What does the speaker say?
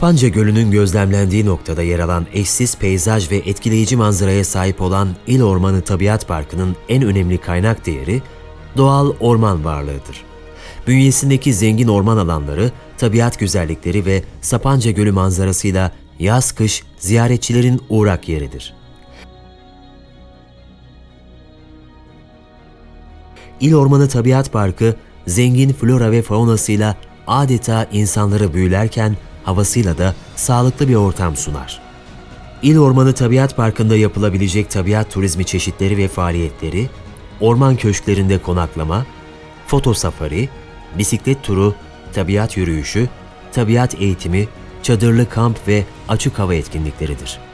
Panca Gölü'nün gözlemlendiği noktada yer alan eşsiz peyzaj ve etkileyici manzaraya sahip olan İl Ormanı Tabiat Parkı'nın en önemli kaynak değeri doğal orman varlığıdır. Bünyesindeki zengin orman alanları, tabiat güzellikleri ve Sapanca Gölü manzarasıyla yaz kış ziyaretçilerin uğrak yeridir. İl Ormanı Tabiat Parkı, zengin flora ve faunasıyla adeta insanları büyülerken havasıyla da sağlıklı bir ortam sunar. İl Ormanı Tabiat Parkı'nda yapılabilecek tabiat turizmi çeşitleri ve faaliyetleri, orman köşklerinde konaklama, foto safari, bisiklet turu, tabiat yürüyüşü, tabiat eğitimi, çadırlı kamp ve açık hava etkinlikleridir.